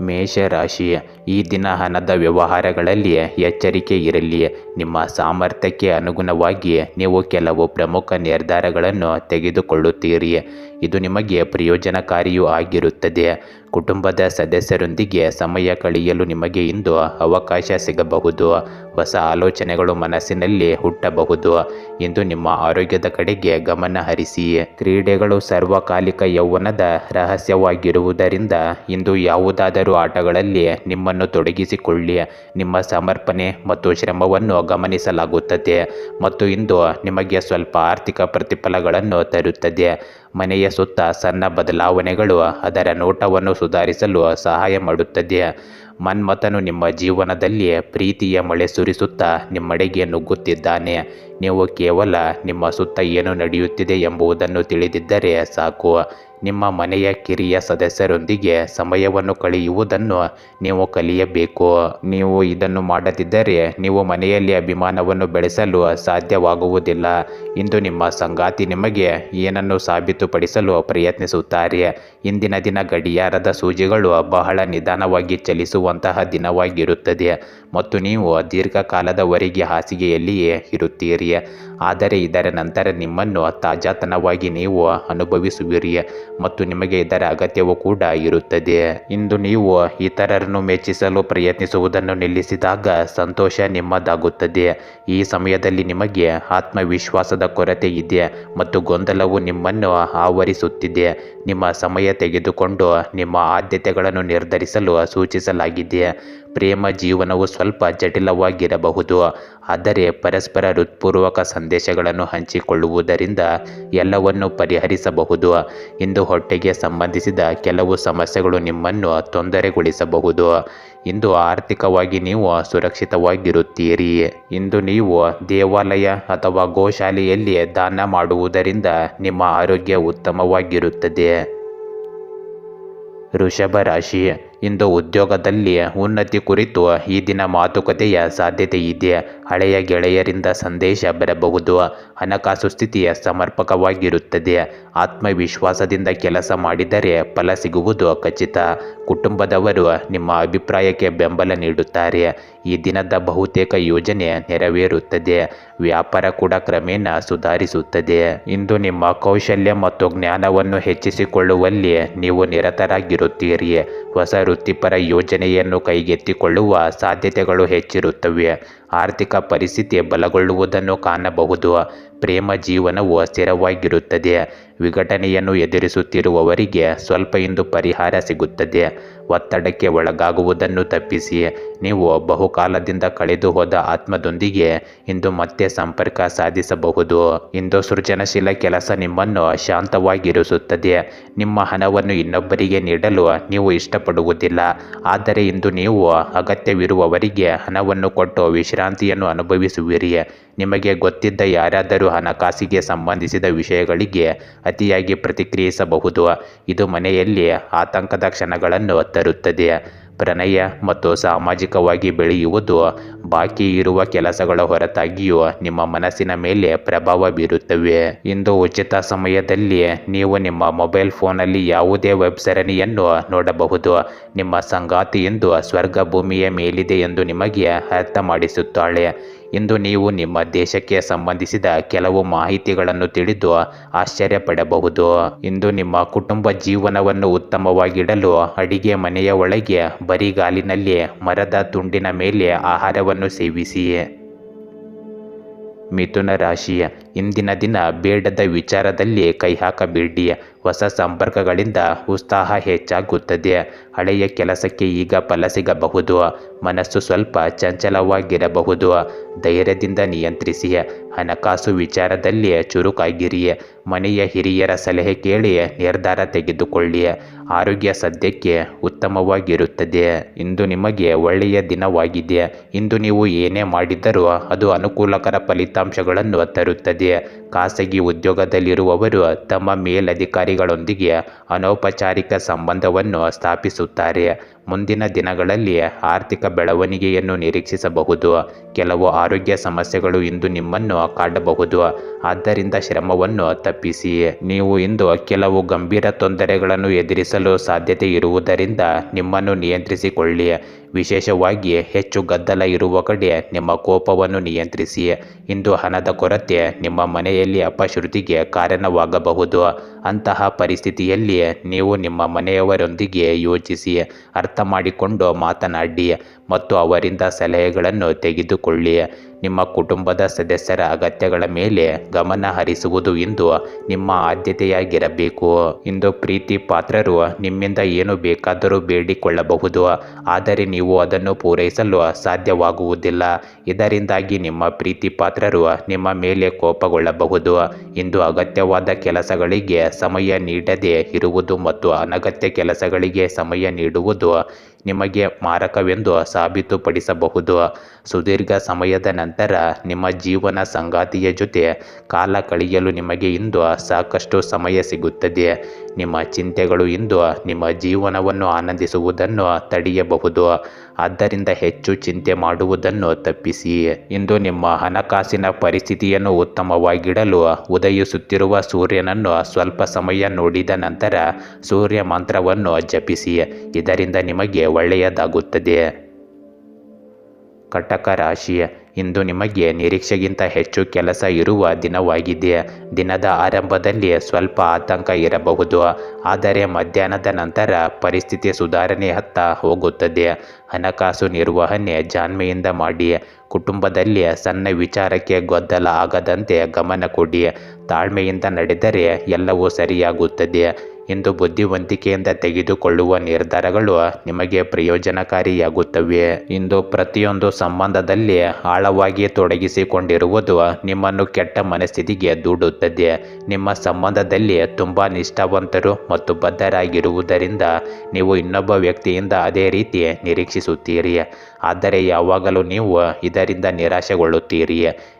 ಮೇಷರಾಶಿ ಈ ದಿನ ಹಣದ ವ್ಯವಹಾರಗಳಲ್ಲಿ ಎಚ್ಚರಿಕೆ ಇರಲಿ ನಿಮ್ಮ ಸಾಮರ್ಥ್ಯಕ್ಕೆ ಅನುಗುಣವಾಗಿ ನೀವು ಕೆಲವು ಪ್ರಮುಖ ನಿರ್ಧಾರಗಳನ್ನು ತೆಗೆದುಕೊಳ್ಳುತ್ತೀರಿ ಇದು ನಿಮಗೆ ಪ್ರಯೋಜನಕಾರಿಯೂ ಆಗಿರುತ್ತದೆ. ಕುಟುಂಬದ ಸದಸ್ಯರೊಂದಿಗೆ ಸಮಯ ಕಳೆಯಲು ನಿಮಗೆ ಇಂದು ಅವಕಾಶ ಸಿಗಬಹುದು. ಹೊಸ ಆಲೋಚನೆಗಳು ಮನಸ್ಸಿನಲ್ಲಿ ಹುಟ್ಟಬಹುದು. ಇಂದು ನಿಮ್ಮ ಆರೋಗ್ಯದ ಕಡೆಗೆ ಗಮನ ಹರಿಸಿ ಕ್ರೀಡೆಗಳು ಸರ್ವಕಾಲಿಕ ಯೌವನದ ರಹಸ್ಯವಾಗಿರುವುದರಿಂದ ಇಂದು ಯಾವುದಾದರೂ ಆಟಗಳಲ್ಲಿ ನಿಮ್ಮನ್ನು ತೊಡಗಿಸಿಕೊಳ್ಳಿ. ನಿಮ್ಮ ಸಮರ್ಪಣೆ ಮತ್ತು ಶ್ರಮವನ್ನು ಗಮನಿಸಲಾಗುತ್ತದೆ ಮತ್ತು ಇಂದು ನಿಮಗೆ ಸ್ವಲ್ಪ ಆರ್ಥಿಕ ಪ್ರತಿಫಲಗಳನ್ನು ತರುತ್ತದೆ. ಮನೆಯ ಸುತ್ತ ಸಣ್ಣ ಬದಲಾವಣೆಗಳು ಅದರ ನೋಟವನ್ನು ಸುಧಾರಿಸಲು ಸಹಾಯ ಮಾಡುತ್ತದೆ. ಮನ್ಮಥನು ನಿಮ್ಮ ಜೀವನದಲ್ಲಿ ಪ್ರೀತಿಯ ಮಳೆ ಸುರಿಸುತ್ತಾ ನಿಮ್ಮಡೆಗೆ ನುಗ್ಗುತ್ತಿದ್ದಾನೆ. ನೀವು ಕೇವಲ ನಿಮ್ಮ ಸುತ್ತ ಏನು ನಡೆಯುತ್ತಿದೆ ಎಂಬುದನ್ನು ತಿಳಿದಿದ್ದರೆ ಸಾಕು. ನಿಮ್ಮ ಮನೆಯ ಕಿರಿಯ ಸದಸ್ಯರೊಂದಿಗೆ ಸಮಯವನ್ನು ಕಳೆಯುವುದನ್ನು ನೀವು ಕಲಿಯಬೇಕು. ನೀವು ಇದನ್ನು ಮಾಡದಿದ್ದರೆ ನೀವು ಮನೆಯಲ್ಲಿ ಅಭಿಮಾನವನ್ನು ಬೆಳೆಸಲು ಸಾಧ್ಯವಾಗುವುದಿಲ್ಲ. ಇಂದು ನಿಮ್ಮ ಸಂಗಾತಿ ನಿಮಗೆ ಏನನ್ನು ಸಾಬೀತುಪಡಿಸಲು ಪ್ರಯತ್ನಿಸುತ್ತಾರೆ? ಇಂದಿನ ದಿನ ಗಡಿಯಾರದ ಸೂಜಿಗಳು ಬಹಳ ನಿಧಾನವಾಗಿ ಚಲಿಸುವಂತಹ ದಿನವಾಗಿರುತ್ತದೆ ಮತ್ತು ನೀವು ದೀರ್ಘಕಾಲದವರೆಗೆ ಹಾಸಿಗೆಯಲ್ಲಿಯೇ ಇರುತ್ತೀರಿ. ಆದರೆ ಇದರ ನಂತರ ನಿಮ್ಮನ್ನು ತಾಜಾತನವಾಗಿ ನೀವು ಅನುಭವಿಸುವಿರಿ ಮತ್ತು ನಿಮಗೆ ಇದರ ಅಗತ್ಯವೂ ಕೂಡ ಇರುತ್ತದೆ. ಇಂದು ನೀವು ಇತರರನ್ನು ಮೆಚ್ಚಿಸಲು ಪ್ರಯತ್ನಿಸುವುದನ್ನು ನಿಲ್ಲಿಸಿದಾಗ ಸಂತೋಷ ನಿಮ್ಮದಾಗುತ್ತದೆ. ಈ ಸಮಯದಲ್ಲಿ ನಿಮಗೆ ಆತ್ಮವಿಶ್ವಾಸದ ಕೊರತೆ ಇದೆ ಮತ್ತು ಗೊಂದಲವು ನಿಮ್ಮನ್ನು ಆವರಿಸುತ್ತಿದೆ. ನಿಮ್ಮ ಸಮಯ ತೆಗೆದುಕೊಂಡು ನಿಮ್ಮ ಆದ್ಯತೆಗಳನ್ನು ನಿರ್ಧರಿಸಲು ಸೂಚಿಸಲಾಗಿದೆ. ಪ್ರೇಮ ಜೀವನವು ಸ್ವಲ್ಪ ಜಟಿಲವಾಗಿರಬಹುದು. ಆದರೆ ಪರಸ್ಪರ ಹೃತ್ಪೂರ್ವಕ ಸಂದೇಶಗಳನ್ನು ಹಂಚಿಕೊಳ್ಳುವುದರಿಂದ ಎಲ್ಲವನ್ನು ಪರಿಹರಿಸಬಹುದು. ಇಂದು ಹೊಟ್ಟೆಗೆ ಸಂಬಂಧಿಸಿದ ಕೆಲವು ಸಮಸ್ಯೆಗಳು ನಿಮ್ಮನ್ನು ತೊಂದರೆಗೊಳಿಸಬಹುದು. ಇಂದು ಆರ್ಥಿಕವಾಗಿ ನೀವು ಸುರಕ್ಷಿತವಾಗಿರುತ್ತೀರಿ. ಇಂದು ನೀವು ದೇವಾಲಯ ಅಥವಾ ಗೋಶಾಲೆಯಲ್ಲಿ ದಾನ ಮಾಡುವುದರಿಂದ ನಿಮ್ಮ ಆರೋಗ್ಯ ಉತ್ತಮವಾಗಿರುತ್ತದೆ. ವೃಷಭ ರಾಶಿ ಇಂದು ಉದ್ಯೋಗದಲ್ಲಿ ಉನ್ನತಿ ಕುರಿತು ಈ ದಿನ ಮಾತುಕತೆಯ ಸಾಧ್ಯತೆ ಇದೆ ಹಳೆಯ ಗೆಳೆಯರಿಂದ ಸಂದೇಶ ಬರಬಹುದು. ಹಣಕಾಸು ಸ್ಥಿತಿಯ ಸಮರ್ಪಕವಾಗಿರುತ್ತದೆ. ಆತ್ಮವಿಶ್ವಾಸದಿಂದ ಕೆಲಸ ಮಾಡಿದರೆ ಫಲ ಸಿಗುವುದು ಖಚಿತ. ಕುಟುಂಬದವರು ನಿಮ್ಮ ಅಭಿಪ್ರಾಯಕ್ಕೆ ಬೆಂಬಲ ನೀಡುತ್ತಾರೆ. ಈ ದಿನದ ಬಹುತೇಕ ಯೋಜನೆ ನೆರವೇರುತ್ತದೆ. ವ್ಯಾಪಾರ ಕೂಡ ಕ್ರಮೇಣ ಸುಧಾರಿಸುತ್ತದೆ. ಇಂದು ನಿಮ್ಮ ಕೌಶಲ್ಯ ಮತ್ತು ಜ್ಞಾನವನ್ನು ಹೆಚ್ಚಿಸಿಕೊಳ್ಳುವಲ್ಲಿ ನೀವು ನಿರತರಾಗಿರುತ್ತೀರಿ. ಹೊಸ ವೃತ್ತಿಪರ ಯೋಜನೆಯನ್ನು ಕೈಗೆತ್ತಿಕೊಳ್ಳುವ ಸಾಧ್ಯತೆಗಳು ಹೆಚ್ಚಿರುತ್ತವೆ. ಆರ್ಥಿಕ ಪರಿಸ್ಥಿತಿ ಬಲಗೊಳ್ಳುವುದನ್ನು ಕಾಣಬಹುದು. ಪ್ರೇಮ ಜೀವನವು ಸ್ಥಿರವಾಗಿರುತ್ತದೆ. ವಿಘಟನೆಯನ್ನು ಎದುರಿಸುತ್ತಿರುವವರಿಗೆ ಸ್ವಲ್ಪ ಇಂದು ಪರಿಹಾರ ಸಿಗುತ್ತದೆ. ಒತ್ತಡಕ್ಕೆ ಒಳಗಾಗುವುದನ್ನು ತಪ್ಪಿಸಿ. ನೀವು ಬಹುಕಾಲದಿಂದ ಕಳೆದು ಹೋದ ಆತ್ಮದೊಂದಿಗೆ ಇಂದು ಮತ್ತೆ ಸಂಪರ್ಕ ಸಾಧಿಸಬಹುದು. ಇಂದು ಸೃಜನಶೀಲ ಕೆಲಸ ನಿಮ್ಮನ್ನು ಶಾಂತವಾಗಿರಿಸುತ್ತದೆ. ನಿಮ್ಮ ಹಣವನ್ನು ಇನ್ನೊಬ್ಬರಿಗೆ ನೀಡಲು ನೀವು ಇಷ್ಟಪಡುವುದಿಲ್ಲ. ಆದರೆ ಇಂದು ನೀವು ಅಗತ್ಯವಿರುವವರಿಗೆ ಹಣವನ್ನು ಕೊಟ್ಟು ವಿಶ್ರಾಂತಿಯನ್ನು ಅನುಭವಿಸುವಿರಿ. ನಿಮಗೆ ಗೊತ್ತಿದ್ದ ಯಾರಾದರೂ ಹಣಕಾಸಿಗೆ ಸಂಬಂಧಿಸಿದ ವಿಷಯಗಳಿಗೆ ಅತಿಯಾಗಿ ಪ್ರತಿಕ್ರಿಯಿಸಬಹುದು. ಇದು ಮನೆಯಲ್ಲಿ ಆತಂಕದ ಕ್ಷಣಗಳನ್ನು ತರುತ್ತದೆ ಪ್ರಣಯ ಮತ್ತು ಸಾಮಾಜಿಕವಾಗಿ ಬೆಳೆಯುವುದು ಬಾಕಿ ಇರುವ ಕೆಲಸಗಳ ಹೊರತಾಗಿಯೂ ನಿಮ್ಮ ಮನಸ್ಸಿನ ಮೇಲೆ ಪ್ರಭಾವ ಬೀರುತ್ತವೆ. ಇಂದು ಉಚಿತ ಸಮಯದಲ್ಲಿ ನೀವು ನಿಮ್ಮ ಮೊಬೈಲ್ ಫೋನಲ್ಲಿ ಯಾವುದೇ ವೆಬ್ ಸರಣಿಯನ್ನು ನೋಡಬಹುದು. ನಿಮ್ಮ ಸಂಗಾತಿ ಇಂದು ಸ್ವರ್ಗ ಭೂಮಿಯ ಮೇಲಿದೆ ಎಂದು ನಿಮಗೆ ಅರ್ಥ ಮಾಡಿಸುತ್ತಾಳೆ ಇಂದು ನೀವು ನಿಮ್ಮ ದೇಶಕ್ಕೆ ಸಂಬಂಧಿಸಿದ ಕೆಲವು ಮಾಹಿತಿಗಳನ್ನು ತಿಳಿದು ಆಶ್ಚರ್ಯಪಡಬಹುದು. ಇಂದು ನಿಮ್ಮ ಕುಟುಂಬ ಜೀವನವನ್ನು ಉತ್ತಮವಾಗಿಡಲು ಅಡಿಗೆ ಮನೆಯ ಒಳಗೆ ಬರಿಗಾಲಿನಲ್ಲಿ ಮರದ ತುಂಡಿನ ಮೇಲೆ ಆಹಾರವನ್ನು ಸೇವಿಸಿ. ಮಿಥುನ ರಾಶಿಯ. ಇಂದಿನ ದಿನ ಬೇಡದ ವಿಚಾರದಲ್ಲಿ ಕೈ ಹಾಕಬೇಡಿ ಹೊಸ ಸಂಪರ್ಕಗಳಿಂದ ಉತ್ಸಾಹ ಹೆಚ್ಚಾಗುತ್ತದೆ. ಹಳೆಯ ಕೆಲಸಕ್ಕೆ ಈಗ ಫಲ ಸಿಗಬಹುದು. ಮನಸ್ಸು ಸ್ವಲ್ಪ ಚಂಚಲವಾಗಿರಬಹುದು. ಧೈರ್ಯದಿಂದ ನಿಯಂತ್ರಿಸಿ ಹಣಕಾಸು ವಿಚಾರದಲ್ಲಿ ಚುರುಕಾಗಿರಿ ಮನೆಯ ಹಿರಿಯರ ಸಲಹೆ ಕೇಳಿ ನಿರ್ಧಾರ ತೆಗೆದುಕೊಳ್ಳಿ ಆರೋಗ್ಯ ಸದ್ಯಕ್ಕೆ ಉತ್ತಮವಾಗಿರುತ್ತದೆ. ಇಂದು ನಿಮಗೆ ಒಳ್ಳೆಯ ದಿನವಾಗಿದೆ. ಇಂದು ನೀವು ಏನೇ ಮಾಡಿದರೂ ಅದು ಅನುಕೂಲಕರ ಫಲಿತಾಂಶಗಳನ್ನು ತರುತ್ತದೆ. ಖಾಸಗಿ ಉದ್ಯೋಗದಲ್ಲಿರುವವರು ತಮ್ಮ ಮೇಲಧಿಕಾರಿಗಳೊಂದಿಗೆ ಅನೌಪಚಾರಿಕ ಸಂಬಂಧವನ್ನು ಸ್ಥಾಪಿಸುತ್ತಾರೆ. ಮುಂದಿನ ದಿನಗಳಲ್ಲಿ ಆರ್ಥಿಕ ಬೆಳವಣಿಗೆಯನ್ನು ನಿರೀಕ್ಷಿಸಬಹುದು. ಕೆಲವು ಆರೋಗ್ಯ ಸಮಸ್ಯೆಗಳು ಇಂದು ನಿಮ್ಮನ್ನು ಕಾಡಬಹುದು. ಆದ್ದರಿಂದ ಶ್ರಮವನ್ನು ತಪ್ಪಿಸಿ ನೀವು ಇಂದು ಕೆಲವು ಗಂಭೀರ ತೊಂದರೆಗಳನ್ನು ಎದುರಿಸಲು ಸಾಧ್ಯತೆ ಇರುವುದರಿಂದ ನಿಮ್ಮನ್ನು ನಿಯಂತ್ರಿಸಿಕೊಳ್ಳಿ. ವಿಶೇಷವಾಗಿ ಹೆಚ್ಚು ಗದ್ದಲ ಇರುವ ಕಡೆ ನಿಮ್ಮ ಕೋಪವನ್ನು ನಿಯಂತ್ರಿಸಿ. ಇಂದು ಹಣದ ಕೊರತೆ ನಿಮ್ಮ ಮನೆಯಲ್ಲಿ ಅಪಶ್ರುತಿಗೆ ಕಾರಣವಾಗಬಹುದು. ಅಂತಹ ಪರಿಸ್ಥಿತಿಯಲ್ಲಿ ನೀವು ನಿಮ್ಮ ಮನೆಯವರೊಂದಿಗೆ ಯೋಚಿಸಿ, ಅರ್ಥ ಮಾಡಿಕೊಂಡು ಮಾತನಾಡಿ ಮತ್ತು ಅವರಿಂದ ಸಲಹೆಗಳನ್ನು ತೆಗೆದುಕೊಳ್ಳಿ. ನಿಮ್ಮ ಕುಟುಂಬದ ಸದಸ್ಯರ ಅಗತ್ಯಗಳ ಮೇಲೆ ಗಮನ ಹರಿಸುವುದು ಇಂದು ನಿಮ್ಮ ಆದ್ಯತೆಯಾಗಿರಬೇಕು. ಇಂದು ಪ್ರೀತಿ ಪಾತ್ರರು ನಿಮ್ಮಿಂದ ಏನು ಬೇಕಾದರೂ ಬೇಡಿಕೊಳ್ಳಬಹುದು. ಆದರೆ ನೀವು ಅದನ್ನು ಪೂರೈಸಲು ಸಾಧ್ಯವಾಗುವುದಿಲ್ಲ ಇದರಿಂದಾಗಿ ನಿಮ್ಮ ಪ್ರೀತಿ ಪಾತ್ರರು ನಿಮ್ಮ ಮೇಲೆ ಕೋಪಗೊಳ್ಳಬಹುದು. ಇಂದು ಅಗತ್ಯವಾದ ಕೆಲಸಗಳಿಗೆ ಸಮಯ ನೀಡದೆ ಇರುವುದು ಮತ್ತು ಅನಗತ್ಯ ಕೆಲಸಗಳಿಗೆ ಸಮಯ ನೀಡುವುದು ನಿಮಗೆ ಮಾರಕವೆಂದು ಸಾಬೀತುಪಡಿಸಬಹುದು. ಸುದೀರ್ಘ ಸಮಯದ ನಂತರ ನಿಮ್ಮ ಜೀವನ ಸಂಗಾತಿಯ ಜೊತೆ ಕಾಲ ಕಳೆಯಲು ನಿಮಗೆ ಇಂದು ಸಾಕಷ್ಟು ಸಮಯ ಸಿಗುತ್ತದೆ. ನಿಮ್ಮ ಚಿಂತೆಗಳು ಇಂದು ನಿಮ್ಮ ಜೀವನವನ್ನು ಆನಂದಿಸುವುದನ್ನು ತಡೆಯಬಹುದು. ಆದ್ದರಿಂದ ಹೆಚ್ಚು ಚಿಂತೆ ಮಾಡುವುದನ್ನು ತಪ್ಪಿಸಿ ಇಂದು ನಿಮ್ಮ ಹಣಕಾಸಿನ ಪರಿಸ್ಥಿತಿಯನ್ನು ಉತ್ತಮವಾಗಿಡಲು ಉದಯಿಸುತ್ತಿರುವ ಸೂರ್ಯನನ್ನು ಸ್ವಲ್ಪ ಸಮಯ ನೋಡಿದ ನಂತರ ಸೂರ್ಯ ಮಂತ್ರವನ್ನು ಜಪಿಸಿ, ಇದರಿಂದ ನಿಮಗೆ ಒಳ್ಳೆಯದಾಗುತ್ತದೆ. ಕಟಕ ರಾಶಿ ಇಂದು ನಿಮಗೆ ನಿರೀಕ್ಷೆಗಿಂತ ಹೆಚ್ಚು ಕೆಲಸ ಇರುವ ದಿನವಾಗಿದೆ. ದಿನದ ಆರಂಭದಲ್ಲಿ ಸ್ವಲ್ಪ ಆತಂಕ ಇರಬಹುದು. ಆದರೆ ಮಧ್ಯಾಹ್ನದ ನಂತರ ಪರಿಸ್ಥಿತಿ ಸುಧಾರಣೆಯತ್ತ ಹೋಗುತ್ತದೆ. ಹಣಕಾಸು ನಿರ್ವಹಣೆ ಜಾಣ್ಮೆಯಿಂದ ಮಾಡಿ. ಕುಟುಂಬದಲ್ಲಿ ಸಣ್ಣ ವಿಚಾರಕ್ಕೆ ಗೊದ್ದಲ ಆಗದಂತೆ ಗಮನ ಕೊಡಿ. ತಾಳ್ಮೆಯಿಂದ ನಡೆದರೆ ಎಲ್ಲವೂ ಸರಿಯಾಗುತ್ತದೆ. ಇಂದು ಬುದ್ಧಿವಂತಿಕೆಯಿಂದ ತೆಗೆದುಕೊಳ್ಳುವ ನಿರ್ಧಾರಗಳು ನಿಮಗೆ ಪ್ರಯೋಜನಕಾರಿಯಾಗುತ್ತವೆ. ಇಂದು ಪ್ರತಿಯೊಂದು ಸಂಬಂಧದಲ್ಲಿ ಆಳವಾಗಿ ತೊಡಗಿಸಿಕೊಂಡಿರುವುದು ನಿಮ್ಮನ್ನು ಕೆಟ್ಟ ಮನಸ್ಥಿತಿಗೆ ದೂಡುತ್ತದೆ. ನಿಮ್ಮ ಸಂಬಂಧದಲ್ಲಿ ತುಂಬ ನಿಷ್ಠಾವಂತರು ಮತ್ತು ಬದ್ಧರಾಗಿರುವುದರಿಂದ ನೀವು ಇನ್ನೊಬ್ಬ ವ್ಯಕ್ತಿಯಿಂದ ಅದೇ ರೀತಿ ನಿರೀಕ್ಷಿಸುತ್ತೀರಿ. ಆದರೆ ಯಾವಾಗಲೂ ನೀವು ಇದರಿಂದ ನಿರಾಶೆಗೊಳ್ಳುತ್ತೀರಿ.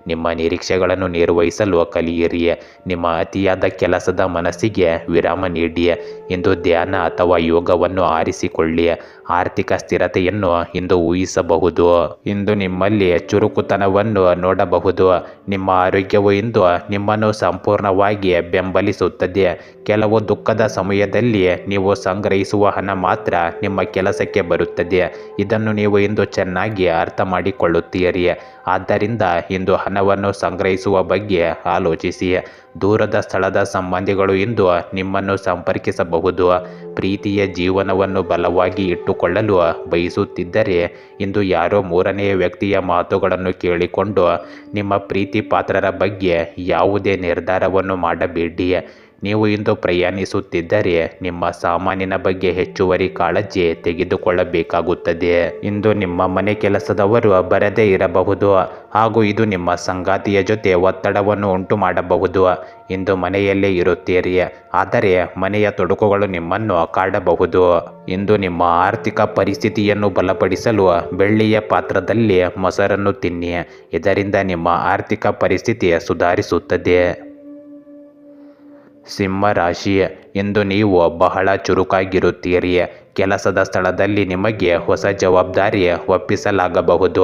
ನಿಮ್ಮ ನಿರೀಕ್ಷೆಗಳನ್ನು ನಿರ್ವಹಿಸಲು ಕಲಿಯಿರಿ. ನಿಮ್ಮ ಅತಿಯಾದ ಕೆಲಸದ ಮನಸ್ಸಿಗೆ ವಿರಾಮ ನೀಡಿ. ಎಂದು ಧ್ಯಾನ ಅಥವಾ ಯೋಗವನ್ನು ಆರಿಸಿಕೊಳ್ಳಿ. ಆರ್ಥಿಕ ಸ್ಥಿರತೆಯನ್ನು ಇಂದು ಊಹಿಸಬಹುದು. ಇಂದು ನಿಮ್ಮಲ್ಲಿ ಚುರುಕುತನವನ್ನು ನೋಡಬಹುದು. ನಿಮ್ಮ ಆರೋಗ್ಯವು ಇಂದು ನಿಮ್ಮನ್ನು ಸಂಪೂರ್ಣವಾಗಿ ಬೆಂಬಲಿಸುತ್ತದೆ. ಕೆಲವು ದುಃಖದ ಸಮಯದಲ್ಲಿ ನೀವು ಸಂಗ್ರಹಿಸುವ ಹಣ ಮಾತ್ರ ನಿಮ್ಮ ಕೆಲಸಕ್ಕೆ ಬರುತ್ತದೆ. ಇದನ್ನು ನೀವು ಇಂದು ಚೆನ್ನಾಗಿ ಅರ್ಥ ಮಾಡಿಕೊಳ್ಳುತ್ತೀರಿ. ಆದ್ದರಿಂದ ಇಂದು ಹಣವನ್ನು ಸಂಗ್ರಹಿಸುವ ಬಗ್ಗೆ ಆಲೋಚಿಸಿ. ದೂರದ ಸ್ಥಳದ ಸಂಬಂಧಿಗಳು ಇಂದು ನಿಮ್ಮನ್ನು ಸಂಪರ್ಕಿಸಬಹುದು. ಪ್ರೀತಿಯ ಜೀವನವನ್ನು ಬಲವಾಗಿ ಇಟ್ಟುಕೊಳ್ಳಲು ಬಯಸುತ್ತಿದ್ದರೆ ಇಂದು ಯಾರೋ ಮೂರನೆಯ ವ್ಯಕ್ತಿಯ ಮಾತುಗಳನ್ನು ಕೇಳಿಕೊಂಡು, ನಿಮ್ಮ ಪ್ರೀತಿ ಪಾತ್ರರ ಬಗ್ಗೆ ಯಾವುದೇ ನಿರ್ಧಾರವನ್ನು ಮಾಡಬೇಡಿ. ನೀವು ಇಂದು ಪ್ರಯಾಣಿಸುತ್ತಿದ್ದರೆ ನಿಮ್ಮ ಸಾಮಾನಿನ ಬಗ್ಗೆ ಹೆಚ್ಚುವರಿ ಕಾಳಜಿ ತೆಗೆದುಕೊಳ್ಳಬೇಕಾಗುತ್ತದೆ. ಇಂದು ನಿಮ್ಮ ಮನೆ ಕೆಲಸದವರು ಬರದೇ ಇರಬಹುದು ಹಾಗೂ ಇದು ನಿಮ್ಮ ಸಂಗಾತಿಯ ಜೊತೆ ಒತ್ತಡವನ್ನು ಉಂಟು ಮಾಡಬಹುದು ಇಂದು ಮನೆಯಲ್ಲೇ ಇರುತ್ತೀರಿ, ಆದರೆ ಮನೆಯ ತೊಡಕುಗಳು ನಿಮ್ಮನ್ನು ಕಾಡಬಹುದು. ಇಂದು ನಿಮ್ಮ ಆರ್ಥಿಕ ಪರಿಸ್ಥಿತಿಯನ್ನು ಬಲಪಡಿಸಲು ಬೆಳ್ಳಿಯ ಪಾತ್ರದಲ್ಲಿ ಮೊಸರನ್ನು ತಿನ್ನಿ, ಇದರಿಂದ ನಿಮ್ಮ ಆರ್ಥಿಕ ಪರಿಸ್ಥಿತಿ ಸುಧಾರಿಸುತ್ತದೆ. ಸಿಂಹ ರಾಶಿ ಇಂದು ನೀವು ಬಹಳ ಚುರುಕಾಗಿರುತ್ತೀರಿ ಕೆಲಸದ ಸ್ಥಳದಲ್ಲಿ ನಿಮಗೆ ಹೊಸ ಜವಾಬ್ದಾರಿ ಒಪ್ಪಿಸಲಾಗಬಹುದು.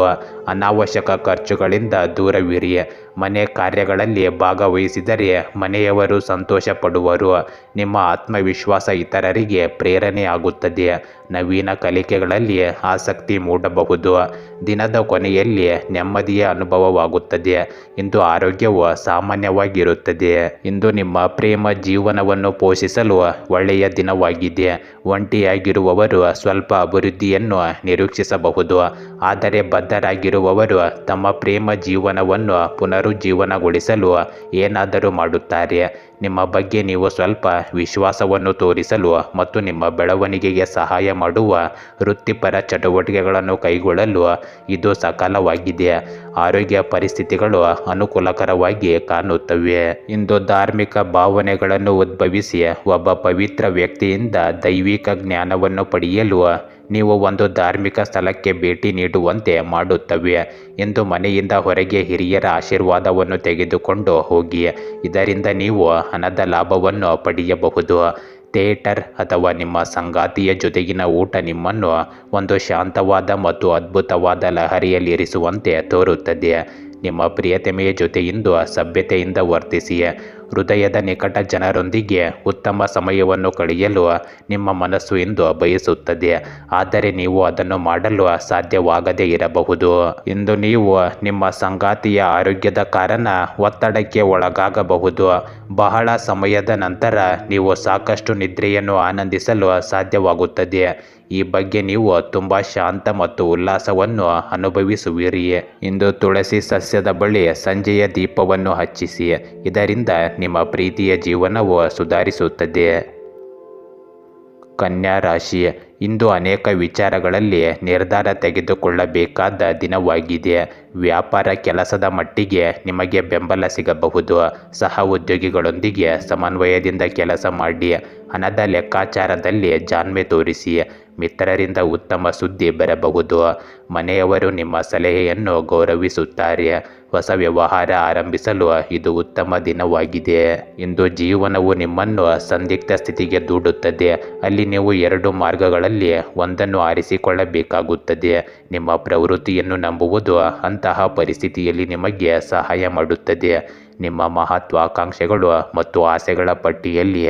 ಅನಾವಶ್ಯಕ ಖರ್ಚುಗಳಿಂದ ದೂರವಿರಿ. ಮನೆ ಕಾರ್ಯಗಳಲ್ಲಿ ಭಾಗವಹಿಸಿದರೆ ಮನೆಯವರು ಸಂತೋಷ ಪಡುವರು ನಿಮ್ಮ ಆತ್ಮವಿಶ್ವಾಸ ಇತರರಿಗೆ ಪ್ರೇರಣೆಯಾಗುತ್ತದೆ. ನವೀನ ಕಲಿಕೆಗಳಲ್ಲಿ ಆಸಕ್ತಿ ಮೂಡಬಹುದು. ದಿನದ ಕೊನೆಯಲ್ಲಿ ನೆಮ್ಮದಿಯ ಅನುಭವವಾಗುತ್ತದೆ. ಇಂದು ಆರೋಗ್ಯವು ಸಾಮಾನ್ಯವಾಗಿರುತ್ತದೆ. ಇಂದು ನಿಮ್ಮ ಪ್ರೇಮ ಜೀವನವನ್ನು ಪೋಷಿಸಲು ಒಳ್ಳೆಯ ದಿನವಾಗಿದೆ. ಒಂಟಿಯಾಗಿರುವ ಬದ್ಧರಾಗಿರುವವರು ಸ್ವಲ್ಪ ಅಭಿವೃದ್ಧಿಯನ್ನು ನಿರೀಕ್ಷಿಸಬಹುದು. ಆದರೆ ಬದ್ಧರಾಗಿರುವವರು ತಮ್ಮ ಪ್ರೇಮ ಜೀವನವನ್ನು ಪುನರುಜ್ಜೀವನಗೊಳಿಸಲು ಏನಾದರೂ ಮಾಡುತ್ತಾರೆ. ನಿಮ್ಮ ಬಗ್ಗೆ ನೀವು ಸ್ವಲ್ಪ ವಿಶ್ವಾಸವನ್ನು ತೋರಿಸಲು ಮತ್ತು ನಿಮ್ಮ ಬೆಳವಣಿಗೆಗೆ ಸಹಾಯ ಮಾಡುವ ವೃತ್ತಿಪರ ಚಟುವಟಿಕೆಗಳನ್ನು ಕೈಗೊಳ್ಳಲು ಇದು ಸಕಾಲವಾಗಿದೆ. ಆರೋಗ್ಯ ಪರಿಸ್ಥಿತಿಗಳು ಅನುಕೂಲಕರವಾಗಿ ಕಾಣುತ್ತವೆ. ಇಂದು ಧಾರ್ಮಿಕ ಭಾವನೆಗಳನ್ನು ಉದ್ಭವಿಸಿ ಒಬ್ಬ ಪವಿತ್ರ ವ್ಯಕ್ತಿಯಿಂದ ದೈವಿಕ ಜ್ಞಾನವನ್ನು ಪಡೆಯಲು ನೀವು ಒಂದು ಧಾರ್ಮಿಕ ಸ್ಥಳಕ್ಕೆ ಭೇಟಿ ನೀಡುವಂತೆ ಮಾಡುತ್ತವೆ. ಎಂದು ಮನೆಯಿಂದ ಹೊರಗೆ ಹಿರಿಯರ ಆಶೀರ್ವಾದವನ್ನು ತೆಗೆದುಕೊಂಡು ಹೋಗಿ. ಇದರಿಂದ ನೀವು ಹಣದ ಲಾಭವನ್ನು ಪಡೆಯಬಹುದು. ಥಿಯೇಟರ್ ಅಥವಾ ನಿಮ್ಮ ಸಂಗಾತಿಯ ಜೊತೆಗಿನ ಊಟ ನಿಮ್ಮನ್ನು ಒಂದು ಶಾಂತವಾದ ಮತ್ತು ಅದ್ಭುತವಾದ ಲಹರಿಯಲ್ಲಿರಿಸುವಂತೆ ತೋರುತ್ತದೆ. ನಿಮ್ಮ ಪ್ರಿಯತಮೆಯ ಜೊತೆಯಿಂದ ಸಭ್ಯತೆಯಿಂದ ವರ್ತಿಸಿ ಹೃದಯದ ನಿಕಟ ಜನರೊಂದಿಗೆ ಉತ್ತಮ ಸಮಯವನ್ನು ಕಳೆಯಲು ನಿಮ್ಮ ಮನಸ್ಸು ಇಂದು ಬಯಸುತ್ತದೆ. ಆದರೆ ನೀವು ಅದನ್ನು ಮಾಡಲು ಸಾಧ್ಯವಾಗದೇ ಇರಬಹುದು. ಇಂದು ನೀವು ನಿಮ್ಮ ಸಂಗಾತಿಯ ಆರೋಗ್ಯದ ಕಾರಣ ಒತ್ತಡಕ್ಕೆ ಒಳಗಾಗಬಹುದು. ಬಹಳ ಸಮಯದ ನಂತರ ನೀವು ಸಾಕಷ್ಟು ನಿದ್ರೆಯನ್ನು ಆನಂದಿಸಲು ಸಾಧ್ಯವಾಗುತ್ತದೆ. ಈ ಬಗ್ಗೆ ನೀವು ತುಂಬ ಶಾಂತ ಮತ್ತು ಉಲ್ಲಾಸವನ್ನು ಅನುಭವಿಸುವಿರಿ ಇಂದು ತುಳಸಿ ಸಸ್ಯದ ಬಳಿ ಸಂಜೆಯ ದೀಪವನ್ನು ಹಚ್ಚಿಸಿ, ಇದರಿಂದ ನಿಮ್ಮ ಪ್ರೀತಿಯ ಜೀವನವು ಸುಧಾರಿಸುತ್ತದೆ. ಕನ್ಯಾ ರಾಶಿ, ಇಂದು ಅನೇಕ ವಿಚಾರಗಳಲ್ಲಿ ನಿರ್ಧಾರ ತೆಗೆದುಕೊಳ್ಳಬೇಕಾದ ದಿನವಾಗಿದೆ. ವ್ಯಾಪಾರ ಕೆಲಸದ ಮಟ್ಟಿಗೆ ನಿಮಗೆ ಬೆಂಬಲ ಸಿಗಬಹುದು. ಸಹ ಉದ್ಯೋಗಿಗಳೊಂದಿಗೆ ಸಮನ್ವಯದಿಂದ ಕೆಲಸ ಮಾಡಿ, ಹಣದ ಲೆಕ್ಕಾಚಾರದಲ್ಲಿ ಜಾಣ್ಮೆ ತೋರಿಸಿ, ಮಿತ್ರರಿಂದ ಉತ್ತಮ ಸುದ್ದಿ ಬರಬಹುದು. ಮನೆಯವರು ನಿಮ್ಮ ಸಲಹೆಯನ್ನು ಗೌರವಿಸುತ್ತಾರೆ. ಹೊಸ ವ್ಯವಹಾರ ಆರಂಭಿಸಲು ಇದು ಉತ್ತಮ ದಿನವಾಗಿದೆ. ಇಂದು ಜೀವನವು ನಿಮ್ಮನ್ನು ಸಂದಿಗ್ಧ ಸ್ಥಿತಿಗೆ ದೂಡುತ್ತದೆ. ಅಲ್ಲಿ ನೀವು ಎರಡು ಮಾರ್ಗಗಳಲ್ಲಿ ಒಂದನ್ನು ಆರಿಸಿಕೊಳ್ಳಬೇಕಾಗುತ್ತದೆ. ನಿಮ್ಮ ಪ್ರವೃತ್ತಿಯನ್ನು ನಂಬುವುದು ಅಂತಹ ಪರಿಸ್ಥಿತಿಯಲ್ಲಿ ನಿಮಗೆ ಸಹಾಯ ಮಾಡುತ್ತದೆ. ನಿಮ್ಮ ಮಹತ್ವಾಕಾಂಕ್ಷೆಗಳು ಮತ್ತು ಆಸೆಗಳ ಪಟ್ಟಿಯಲ್ಲಿ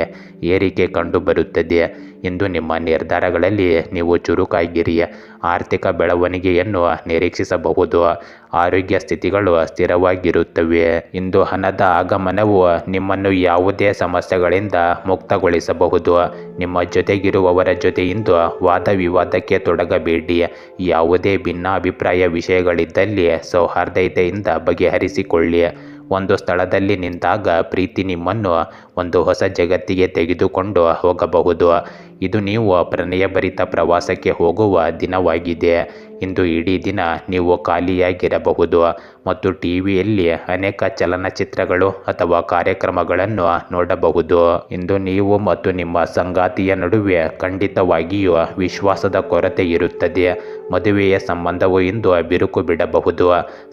ಏರಿಕೆ ಕಂಡುಬರುತ್ತದೆ. ಇಂದು ನಿಮ್ಮ ನಿರ್ಧಾರಗಳಲ್ಲಿ ನೀವು ಚುರುಕಾಗಿರಿ. ಆರ್ಥಿಕ ಬೆಳವಣಿಗೆಯನ್ನು ನಿರೀಕ್ಷಿಸಬಹುದು. ಆರೋಗ್ಯ ಸ್ಥಿತಿಗಳು ಸ್ಥಿರವಾಗಿರುತ್ತವೆ. ಇಂದು ಹಣದ ಆಗಮನವು ನಿಮ್ಮನ್ನು ಯಾವುದೇ ಸಮಸ್ಯೆಗಳಿಂದ ಮುಕ್ತಗೊಳಿಸಬಹುದು. ನಿಮ್ಮ ಜೊತೆಗಿರುವವರ ಜೊತೆಯಿಂದ ವಾದ ವಿವಾದಕ್ಕೆ ತೊಡಗಬೇಡಿ. ಯಾವುದೇ ಭಿನ್ನಾಭಿಪ್ರಾಯ ವಿಷಯಗಳಿದ್ದಲ್ಲಿ ಸೌಹಾರ್ದತೆಯಿಂದ ಬಗೆಹರಿಸಿಕೊಳ್ಳಿ. ಒಂದು ಸ್ಥಳದಲ್ಲಿ ನಿಂತಾಗ ಪ್ರೀತಿ ನಿಮ್ಮನ್ನು ಒಂದು ಹೊಸ ಜಗತ್ತಿಗೆ ತೆಗೆದುಕೊಂಡು ಹೋಗಬಹುದು. ಇದು ನೀವು ಪ್ರಣಯಭರಿತ ಪ್ರವಾಸಕ್ಕೆ ಹೋಗುವ ದಿನವಾಗಿದೆ. ಇಂದು ಇಡೀ ದಿನ ನೀವು ಖಾಲಿಯಾಗಿರಬಹುದು. ಮತ್ತು ಟಿ ವಿಯಲ್ಲಿ ಅನೇಕ ಚಲನಚಿತ್ರಗಳು ಅಥವಾ ಕಾರ್ಯಕ್ರಮಗಳನ್ನು ನೋಡಬಹುದು. ಇಂದು ನೀವು ಮತ್ತು ನಿಮ್ಮ ಸಂಗಾತಿಯ ನಡುವೆ ಖಂಡಿತವಾಗಿಯೂ ವಿಶ್ವಾಸದ ಕೊರತೆ ಇರುತ್ತದೆ. ಮದುವೆಯ ಸಂಬಂಧವು ಇಂದು ಬಿರುಕು ಬಿಡಬಹುದು.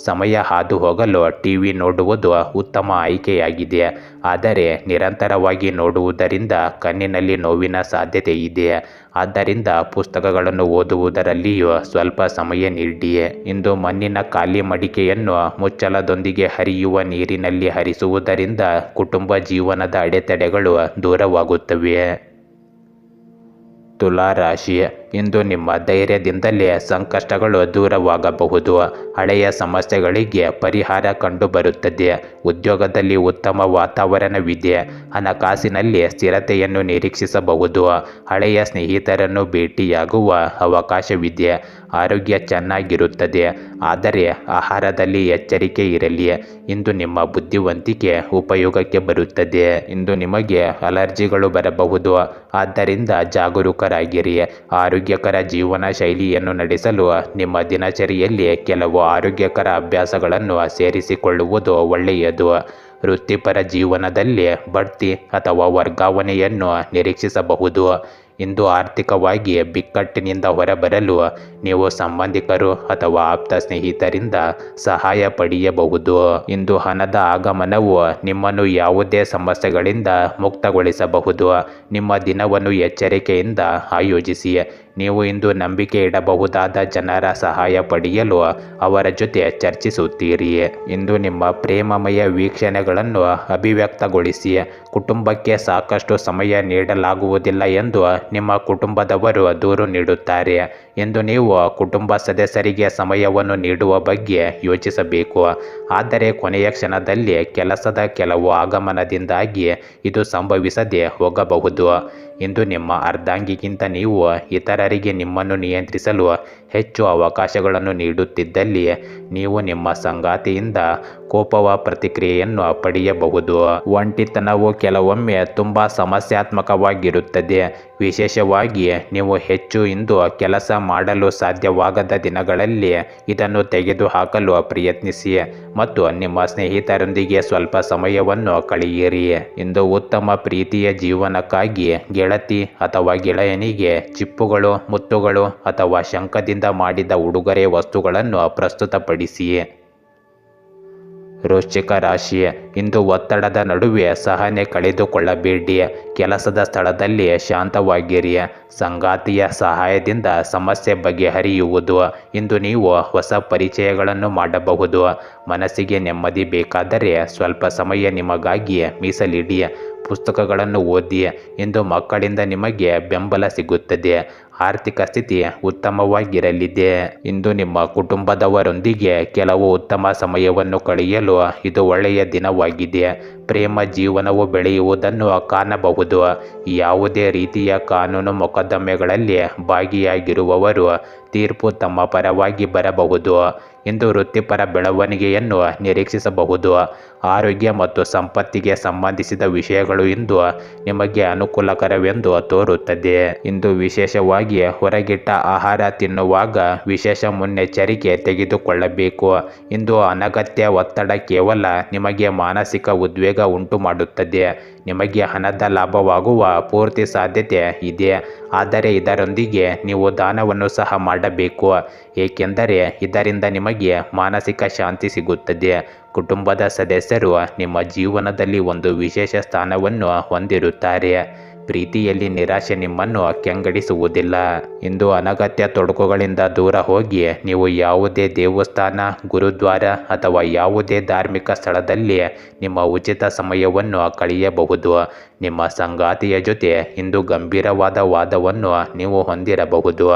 ಸಮಯ ಹಾದು ಹೋಗಲು ಟಿ ವಿ ನೋಡುವುದು ಉತ್ತಮ ಆಯ್ಕೆಯಾಗಿದೆ. ಆದರೆ ನಿರಂತರವಾಗಿ ನೋಡುವುದರಿಂದ ಕಣ್ಣಿನಲ್ಲಿ ನೋವಿನ ಸಾಧ್ಯತೆ ಇದೆ. ಆದ್ದರಿಂದ ಪುಸ್ತಕಗಳನ್ನು ಓದುವುದರಲ್ಲಿಯೂ ಸ್ವಲ್ಪ ಸಮಯ ನೀಡಿಯೇ. ಇಂದು ಮಣ್ಣಿನ ಖಾಲಿ ಮಡಿಕೆಯನ್ನು ಮುಚ್ಚಳದೊಂದಿಗೆ ಹರಿಯುವ ನೀರಿನಲ್ಲಿ ಹರಿಸುವುದರಿಂದ ಕುಟುಂಬ ಜೀವನದ ಅಡೆತಡೆಗಳು ದೂರವಾಗುತ್ತವೆ. ತುಲಾ ರಾಶಿ ಇಂದು ನಿಮ್ಮ ಧೈರ್ಯದಿಂದಲೇ ಸಂಕಷ್ಟಗಳು ದೂರವಾಗಬಹುದು. ಹಳೆಯ ಸಮಸ್ಯೆಗಳಿಗೆ ಪರಿಹಾರ ಕಂಡುಬರುತ್ತದೆ. ಉದ್ಯೋಗದಲ್ಲಿ ಉತ್ತಮ ವಾತಾವರಣವಿದೆ. ಹಣಕಾಸಿನಲ್ಲಿ ಸ್ಥಿರತೆಯನ್ನು ನಿರೀಕ್ಷಿಸಬಹುದು. ಹಳೆಯ ಸ್ನೇಹಿತರನ್ನು ಭೇಟಿಯಾಗುವ ಅವಕಾಶವಿದೆ. ಆರೋಗ್ಯ ಚೆನ್ನಾಗಿರುತ್ತದೆ. ಆದರೆ ಆಹಾರದಲ್ಲಿ ಎಚ್ಚರಿಕೆ ಇರಲಿ. ಇಂದು ನಿಮ್ಮ ಬುದ್ಧಿವಂತಿಕೆ ಉಪಯೋಗಕ್ಕೆ ಬರುತ್ತದೆ. ಇಂದು ನಿಮಗೆ ಅಲರ್ಜಿಗಳು ಬರಬಹುದು. ಆದ್ದರಿಂದ ಜಾಗರೂಕರಾಗಿರಿ. ಆರೋಗ್ಯಕರ ಜೀವನ ಶೈಲಿಯನ್ನು ನಡೆಸಲು ನಿಮ್ಮ ದಿನಚರಿಯಲ್ಲಿ ಕೆಲವು ಆರೋಗ್ಯಕರ ಅಭ್ಯಾಸಗಳನ್ನು ಸೇರಿಸಿಕೊಳ್ಳುವುದು ಒಳ್ಳೆಯದು. ವೃತ್ತಿಪರ ಜೀವನದಲ್ಲಿ ಬಡ್ತಿ ಅಥವಾ ವರ್ಗಾವಣೆಯನ್ನು ನಿರೀಕ್ಷಿಸಬಹುದು. ಇಂದು ಆರ್ಥಿಕವಾಗಿ ಬಿಕ್ಕಟ್ಟಿನಿಂದ ಹೊರಬರಲು ನೀವು ಸಂಬಂಧಿಕರು ಅಥವಾ ಆಪ್ತ ಸ್ನೇಹಿತರಿಂದ ಸಹಾಯ ಪಡೆಯಬಹುದು. ಇಂದು ಹಣದ ಆಗಮನವು ನಿಮ್ಮನ್ನು ಯಾವುದೇ ಸಮಸ್ಯೆಗಳಿಂದ ಮುಕ್ತಗೊಳಿಸಬಹುದು. ನಿಮ್ಮ ದಿನವನ್ನು ಎಚ್ಚರಿಕೆಯಿಂದ ಆಯೋಜಿಸಿ. ನೀವು ಇಂದು ನಂಬಿಕೆ ಇಡಬಹುದಾದ ಜನರ ಸಹಾಯ ಪಡೆಯಲು ಅವರ ಜೊತೆ ಚರ್ಚಿಸುತ್ತೀರಿ. ಇಂದು ನಿಮ್ಮ ಪ್ರೇಮಮಯ ವೀಕ್ಷಣೆಗಳನ್ನು ಅಭಿವ್ಯಕ್ತಗೊಳಿಸಿ, ಕುಟುಂಬಕ್ಕೆ ಸಾಕಷ್ಟು ಸಮಯ ನೀಡಲಾಗುವುದಿಲ್ಲ ಎಂದು ನಿಮ್ಮ ಕುಟುಂಬದವರು ದೂರು ನೀಡುತ್ತಾರೆ. ಎಂದು ನೀವು ಕುಟುಂಬ ಸದಸ್ಯರಿಗೆ ಸಮಯವನ್ನು ನೀಡುವ ಬಗ್ಗೆ ಯೋಚಿಸಬೇಕು. ಆದರೆ ಕೊನೆಯ ಕ್ಷಣದಲ್ಲಿ ಕೆಲಸದ ಕೆಲವು ಆಗಮನದಿಂದಾಗಿ ಇದು ಸಂಭವಿಸದೆ ಹೋಗಬಹುದು. ಇಂದು ನಿಮ್ಮ ಅರ್ಧಾಂಗಿಗಿಂತ ನೀವು ಇತರರಿಗೆ ನಿಮ್ಮನ್ನು ನಿಯಂತ್ರಿಸಲು ಹೆಚ್ಚು ಅವಕಾಶಗಳನ್ನು ನೀಡುತ್ತಿದ್ದಲ್ಲಿ ನೀವು ನಿಮ್ಮ ಸಂಗಾತಿಯಿಂದ ಕೋಪವ ಪ್ರತಿಕ್ರಿಯೆಯನ್ನು ಪಡೆಯಬಹುದು. ಒಂಟಿತನವು ಕೆಲವೊಮ್ಮೆ ತುಂಬ ಸಮಸ್ಯಾತ್ಮಕವಾಗಿರುತ್ತದೆ. ವಿಶೇಷವಾಗಿ ನೀವು ಹೆಚ್ಚು ಇಂದು ಕೆಲಸ ಮಾಡಲು ಸಾಧ್ಯವಾಗದ ದಿನಗಳಲ್ಲಿ ಇದನ್ನು ತೆಗೆದುಹಾಕಲು ಪ್ರಯತ್ನಿಸಿ ಮತ್ತು ನಿಮ್ಮ ಸ್ನೇಹಿತರೊಂದಿಗೆ ಸ್ವಲ್ಪ ಸಮಯವನ್ನು ಕಳೆಯಿರಿ. ಇಂದು ಉತ್ತಮ ಪ್ರೀತಿಯ ಜೀವನಕ್ಕಾಗಿ ಗೆಳತಿ ಅಥವಾ ಗೆಳೆಯನಿಗೆ ಚಿಪ್ಪುಗಳು, ಮುತ್ತುಗಳು ಅಥವಾ ಶಂಖದಿಂದ ಮಾಡಿದ ಉಡುಗೊರೆ ವಸ್ತುಗಳನ್ನು ಪ್ರಸ್ತುತಪಡಿಸಿ. ವೃಶ್ಚಿಕ ರಾಶಿ ಇಂದು ಒತ್ತಡದ ನಡುವೆ ಸಹನೆ ಕಳೆದುಕೊಳ್ಳಬೇಡಿ ಕೆಲಸದ ಸ್ಥಳದಲ್ಲಿ ಶಾಂತವಾಗಿರಿ ಸಂಗಾತಿಯ ಸಹಾಯದಿಂದ ಸಮಸ್ಯೆ ಬಗೆಹರಿಯುವುದು, ಇಂದು ನೀವು ಹೊಸ ಪರಿಚಯಗಳನ್ನು ಮಾಡಬಹುದು. ಮನಸ್ಸಿಗೆ ನೆಮ್ಮದಿ ಬೇಕಾದರೆ ಸ್ವಲ್ಪ ಸಮಯ ನಿಮಗಾಗಿ ಮೀಸಲಿಡಿ ಪುಸ್ತಕಗಳನ್ನು ಓದಿ ಇಂದು ಮಕ್ಕಳಿಂದ ನಿಮಗೆ ಬೆಂಬಲ ಸಿಗುತ್ತದೆ. ಆರ್ಥಿಕ ಸ್ಥಿತಿ ಉತ್ತಮವಾಗಿರಲಿದೆ. ಇಂದು ನಿಮ್ಮ ಕುಟುಂಬದವರೊಂದಿಗೆ ಕೆಲವು ಉತ್ತಮ ಸಮಯವನ್ನು ಕಳೆಯಲು ಇದು ಒಳ್ಳೆಯ ದಿನವಾಗಿದೆ. ಪ್ರೇಮ ಜೀವನವು ಬೆಳೆಯುವುದನ್ನು ಕಾಣಬಹುದು. ಯಾವುದೇ ರೀತಿಯ ಕಾನೂನು ಮೊಕದ್ದಮೆಗಳಲ್ಲಿ ಭಾಗಿಯಾಗಿರುವವರು ತೀರ್ಪು ತಮ್ಮ ಪರವಾಗಿ ಬರಬಹುದು. ಇಂದು ವೃತ್ತಿಪರ ಬೆಳವಣಿಗೆಯನ್ನು ನಿರೀಕ್ಷಿಸಬಹುದು. ಆರೋಗ್ಯ ಮತ್ತು ಸಂಪತ್ತಿಗೆ ಸಂಬಂಧಿಸಿದ ವಿಷಯಗಳು ಇಂದು ನಿಮಗೆ ಅನುಕೂಲಕರವೆಂದು ತೋರುತ್ತದೆ. ಇಂದು ವಿಶೇಷವಾಗಿ ಹೊರಗಿಟ್ಟ ಆಹಾರ ತಿನ್ನುವಾಗ ವಿಶೇಷ ಮುನ್ನೆಚ್ಚರಿಕೆ ತೆಗೆದುಕೊಳ್ಳಬೇಕು. ಇಂದು ಅನಗತ್ಯ ಒತ್ತಡ ಕೇವಲ ನಿಮಗೆ ಮಾನಸಿಕ ಉದ್ವೇಗ ಉಂಟು ಮಾಡುತ್ತದೆ ನಿಮಗೆ ಹಣದ ಲಾಭವಾಗುವ ಪೂರ್ತಿ ಸಾಧ್ಯತೆ ಇದೆ. ಆದರೆ ಇದರೊಂದಿಗೆ ನೀವು ದಾನವನ್ನು ಸಹ ಮಾಡಬೇಕು. ಏಕೆಂದರೆ ಇದರಿಂದ ನಿಮಗೆ ಮಾನಸಿಕ ಶಾಂತಿ ಸಿಗುತ್ತದೆ. ಕುಟುಂಬದ ಸದಸ್ಯರು ನಿಮ್ಮ ಜೀವನದಲ್ಲಿ ಒಂದು ವಿಶೇಷ ಸ್ಥಾನವನ್ನು ಹೊಂದಿರುತ್ತಾರೆ. ಪ್ರೀತಿಯಲ್ಲಿ ನಿರಾಶೆ ನಿಮ್ಮನ್ನು ಕೆಂಗಡಿಸುವುದಿಲ್ಲ ಇಂದು ಅನಗತ್ಯ ತೊಡಕುಗಳಿಂದ ದೂರ ಹೋಗಿ ನೀವು ಯಾವುದೇ ದೇವಸ್ಥಾನ, ಗುರುದ್ವಾರ ಅಥವಾ ಯಾವುದೇ ಧಾರ್ಮಿಕ ಸ್ಥಳದಲ್ಲಿ ನಿಮ್ಮ ಉಚಿತ ಸಮಯವನ್ನು ಕಳೆಯಬಹುದು. ನಿಮ್ಮ ಸಂಗಾತಿಯ ಜೊತೆ ಇಂದು ಗಂಭೀರವಾದ ವಾದವನ್ನು ನೀವು ಹೊಂದಿರಬಹುದು.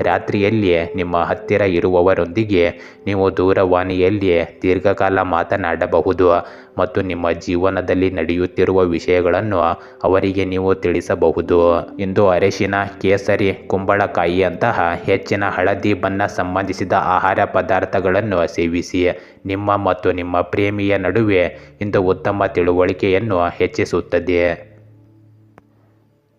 ರಾತ್ರಿಯಲ್ಲಿ ನಿಮ್ಮ ಹತ್ತಿರ ಇರುವವರೊಂದಿಗೆ ನೀವು ದೂರವಾಣಿಯಲ್ಲಿಯೇ ದೀರ್ಘಕಾಲ ಮಾತನಾಡಬಹುದು ಮತ್ತು ನಿಮ್ಮ ಜೀವನದಲ್ಲಿ ನಡೆಯುತ್ತಿರುವ ವಿಷಯಗಳನ್ನು ಅವರಿಗೆ ನೀವು ತಿಳಿಸಬಹುದು. ಇಂದು ಅರಿಶಿನ, ಕೇಸರಿ ಕುಂಬಳಕಾಯಿಯಂತಹ ಹೆಚ್ಚಿನ ಹಳದಿ ಬಣ್ಣ ಸಂಬಂಧಿಸಿದ ಆಹಾರ ಪದಾರ್ಥಗಳನ್ನು ಸೇವಿಸಿ. ನಿಮ್ಮ ಮತ್ತು ನಿಮ್ಮ ಪ್ರೇಮಿಯ ನಡುವೆ ಇಂದು ಉತ್ತಮ ತಿಳುವಳಿಕೆಯನ್ನು ಹೆಚ್ಚಿಸುತ್ತದೆ.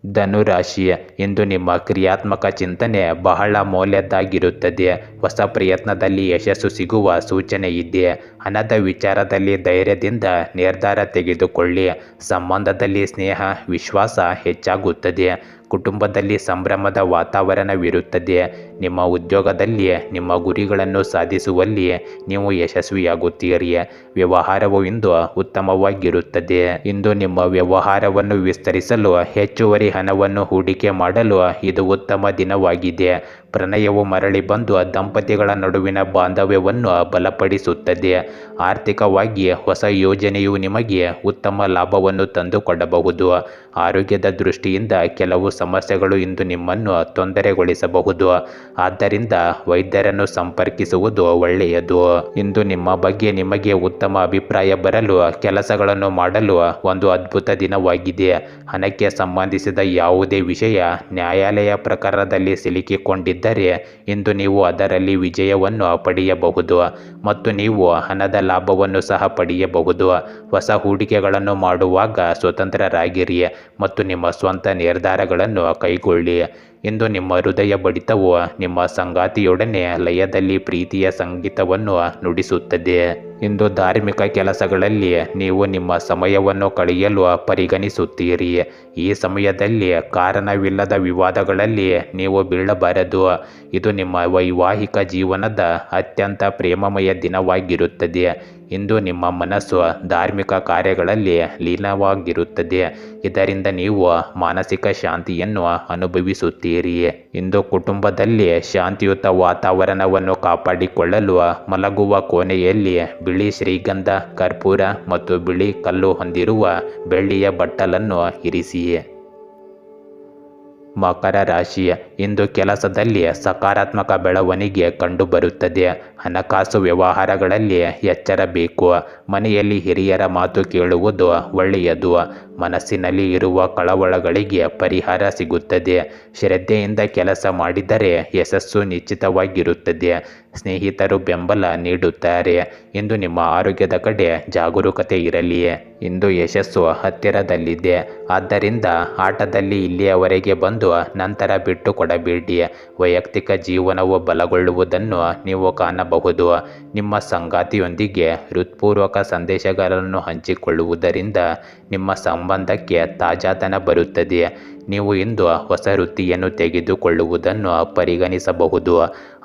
ಧನುರಾಶಿ ಇಂದು ನಿಮ್ಮ ಕ್ರಿಯಾತ್ಮಕ ಚಿಂತನೆ ಬಹಳ ಮೌಲ್ಯದ್ದಾಗಿರುತ್ತದೆ. ಹೊಸ ಪ್ರಯತ್ನದಲ್ಲಿ ಯಶಸ್ಸು ಸಿಗುವ ಸೂಚನೆ ಇದೆ. ಹಣದ ವಿಚಾರದಲ್ಲಿ ಧೈರ್ಯದಿಂದ ನಿರ್ಧಾರ ತೆಗೆದುಕೊಳ್ಳಿ. ಸಂಬಂಧದಲ್ಲಿ ಸ್ನೇಹ, ವಿಶ್ವಾಸ ಹೆಚ್ಚಾಗುತ್ತದೆ. ಕುಟುಂಬದಲ್ಲಿ ಸಂಭ್ರಮದ ವಾತಾವರಣವಿರುತ್ತದೆ ನಿಮ್ಮ ಉದ್ಯೋಗದಲ್ಲಿ ನಿಮ್ಮ ಗುರಿಗಳನ್ನು ಸಾಧಿಸುವಲ್ಲಿ ನೀವು ಯಶಸ್ವಿಯಾಗುತ್ತೀರಿ ವ್ಯವಹಾರವು ಇಂದು ಉತ್ತಮವಾಗಿರುತ್ತದೆ ಇಂದು ನಿಮ್ಮ ವ್ಯವಹಾರವನ್ನು ವಿಸ್ತರಿಸಲು ಹೆಚ್ಚುವರಿ ಹಣವನ್ನು ಹೂಡಿಕೆ ಮಾಡಲು ಇದು ಉತ್ತಮ ದಿನವಾಗಿದೆ ಪ್ರಣಯವು ಮರಳಿ ಬಂದು ದಂಪತಿಗಳ ನಡುವಿನ ಬಾಂಧವ್ಯವನ್ನು ಬಲಪಡಿಸುತ್ತದೆ. ಆರ್ಥಿಕವಾಗಿ ಹೊಸ ಯೋಜನೆಯು ನಿಮಗೆ ಉತ್ತಮ ಲಾಭವನ್ನು ತಂದುಕೊಡಬಹುದು. ಆರೋಗ್ಯದ ದೃಷ್ಟಿಯಿಂದ ಕೆಲವು ಸಮಸ್ಯೆಗಳು ಇಂದು ನಿಮ್ಮನ್ನು ತೊಂದರೆಗೊಳಿಸಬಹುದು. ಆದ್ದರಿಂದ ವೈದ್ಯರನ್ನು ಸಂಪರ್ಕಿಸುವುದು ಒಳ್ಳೆಯದು. ಇಂದು ನಿಮ್ಮ ಬಗ್ಗೆ ನಿಮಗೆ ಉತ್ತಮ ಅಭಿಪ್ರಾಯ ಬರಲು, ಕೆಲಸಗಳನ್ನು ಮಾಡಲು ಒಂದು ಅದ್ಭುತ ದಿನವಾಗಿದೆ. ಹಣಕ್ಕೆ ಸಂಬಂಧಿಸಿದ ಯಾವುದೇ ವಿಷಯ ನ್ಯಾಯಾಲಯ ಪ್ರಕರಣದಲ್ಲಿ ಸಿಲುಕಿಕೊಂಡಿದ್ದರೆ ಇಂದು ನೀವು ಅದರಲ್ಲಿ ವಿಜಯವನ್ನು ಪಡೆಯಬಹುದು ಮತ್ತು ನೀವು ಹಣದ ಲಾಭವನ್ನು ಸಹ ಪಡೆಯಬಹುದು. ಹೊಸ ಹೂಡಿಕೆಗಳನ್ನು ಮಾಡುವಾಗ ಸ್ವತಂತ್ರರಾಗಿರಿ ಮತ್ತು ನಿಮ್ಮ ಸ್ವಂತ ನಿರ್ಧಾರಗಳನ್ನು ಕೈಗೊಳ್ಳಿ. ಇಂದು ನಿಮ್ಮ ಹೃದಯ ಬಡಿತವು ನಿಮ್ಮ ಸಂಗಾತಿಯೊಡನೆ ಲಯದಲ್ಲಿ ಪ್ರೀತಿಯ ಸಂಗೀತವನ್ನು ನುಡಿಸುತ್ತದೆ. ಇಂದು ಧಾರ್ಮಿಕ ಕೆಲಸಗಳಲ್ಲಿ ನೀವು ನಿಮ್ಮ ಸಮಯವನ್ನು ಕಳೆಯಲು ಪರಿಗಣಿಸುತ್ತೀರಿ. ಈ ಸಮಯದಲ್ಲಿ ಕಾರಣವಿಲ್ಲದ ವಿವಾದಗಳಲ್ಲಿ ನೀವು ಬೀಳಬಾರದು. ಇದು ನಿಮ್ಮ ವೈವಾಹಿಕ ಜೀವನದ ಅತ್ಯಂತ ಪ್ರೇಮಮಯ ದಿನವಾಗಿರುತ್ತದೆ. ಇಂದು ನಿಮ್ಮ ಮನಸ್ಸು ಧಾರ್ಮಿಕ ಕಾರ್ಯಗಳಲ್ಲಿ ಲೀನವಾಗಿರುತ್ತದೆ. ಇದರಿಂದ ನೀವು ಮಾನಸಿಕ ಶಾಂತಿಯನ್ನು ಅನುಭವಿಸುತ್ತೀರಿ. ಇಂದು ಕುಟುಂಬದಲ್ಲಿ ಶಾಂತಿಯುತ ವಾತಾವರಣವನ್ನು ಕಾಪಾಡಿಕೊಳ್ಳಲು ಮಲಗುವ ಕೋಣೆಯಲ್ಲಿ ಬಿಳಿ ಶ್ರೀಗಂಧ, ಕರ್ಪೂರ ಮತ್ತು ಬಿಳಿ ಕಲ್ಲು ಹೊಂದಿರುವ ಬೆಳ್ಳಿಯ ಬಟ್ಟಲನ್ನು ಇರಿಸಿ. ಮಕರ ರಾಶಿ ಇಂದು ಕೆಲಸದಲ್ಲಿ ಸಕಾರಾತ್ಮಕ ಬೆಳವಣಿಗೆ ಕಂಡುಬರುತ್ತದೆ. ಹಣಕಾಸು ವ್ಯವಹಾರಗಳಲ್ಲಿ ಎಚ್ಚರ ಬೇಕು. ಮನೆಯಲ್ಲಿ ಹಿರಿಯರ ಮಾತು ಕೇಳುವುದು ಒಳ್ಳೆಯದು. ಮನಸ್ಸಿನಲ್ಲಿ ಇರುವ ಕಳವಳಗಳಿಗೆ ಪರಿಹಾರ ಸಿಗುತ್ತದೆ. ಶ್ರದ್ಧೆಯಿಂದ ಕೆಲಸ ಮಾಡಿದರೆ ಯಶಸ್ಸು ನಿಶ್ಚಿತವಾಗಿರುತ್ತದೆ. ಸ್ನೇಹಿತರು ಬೆಂಬಲ ನೀಡುತ್ತಾರೆ. ಇಂದು ನಿಮ್ಮ ಆರೋಗ್ಯದ ಕಡೆ ಜಾಗರೂಕತೆ ಇರಲಿ ಇಂದು ಯಶಸ್ಸು ಹತ್ತಿರದಲ್ಲಿದೆ. ಆದ್ದರಿಂದ ಆಟದಲ್ಲಿ ಇಲ್ಲಿಯವರೆಗೆ ಬಂದು ನಂತರ ಬಿಟ್ಟು ಕೊಡಬೇಡಿ ವೈಯಕ್ತಿಕ ಜೀವನವು ಬಲಗೊಳ್ಳುವುದನ್ನು ನೀವು ಕಾಣಬಹುದು. ನಿಮ್ಮ ಸಂಗಾತಿಯೊಂದಿಗೆ ಹೃತ್ಪೂರ್ವಕ ಸಂದೇಶಗಳನ್ನು ಹಂಚಿಕೊಳ್ಳುವುದರಿಂದ ನಿಮ್ಮ ಸಂಬಂಧಕ್ಕೆ ತಾಜಾತನ ಬರುತ್ತದೆ. ನೀವು ಇಂದು ಹೊಸ ವೃತ್ತಿಯನ್ನು ತೆಗೆದುಕೊಳ್ಳುವುದನ್ನು ಪರಿಗಣಿಸಬಹುದು.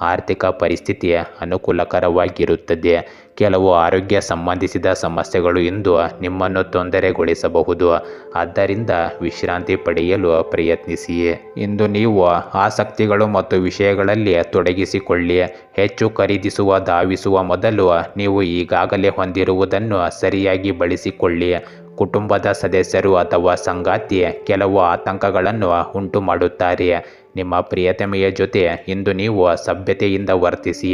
ಆರ್ಥಿಕ ಪರಿಸ್ಥಿತಿ ಅನುಕೂಲಕರವಾಗಿರುತ್ತದೆ. ಕೆಲವು ಆರೋಗ್ಯ ಸಂಬಂಧಿಸಿದ ಸಮಸ್ಯೆಗಳು ಇಂದು ನಿಮ್ಮನ್ನು ತೊಂದರೆಗೊಳಿಸಬಹುದು. ಆದ್ದರಿಂದ ವಿಶ್ರಾಂತಿ ಪಡೆಯಲು ಪ್ರಯತ್ನಿಸಿ ಇಂದು ನೀವು ಆಸಕ್ತಿಗಳು ಮತ್ತು ವಿಷಯಗಳಲ್ಲಿ ತೊಡಗಿಸಿಕೊಳ್ಳಿ. ಹೆಚ್ಚು ಖರೀದಿಸುವ, ಧಾವಿಸುವ ಮೊದಲು ನೀವು ಈಗಾಗಲೇ ಹೊಂದಿರುವುದನ್ನು ಸರಿಯಾಗಿ ಬಳಸಿಕೊಳ್ಳಿ. ಕುಟುಂಬದ ಸದಸ್ಯರು ಅಥವಾ ಸಂಗಾತಿ ಕೆಲವು ಆತಂಕಗಳನ್ನು ಉಂಟು ಮಾಡುತ್ತಾರೆ ನಿಮ್ಮ ಪ್ರಿಯತಮೆಯ ಜೊತೆ ಇಂದು ನೀವು ಸಭ್ಯತೆಯಿಂದ ವರ್ತಿಸಿ,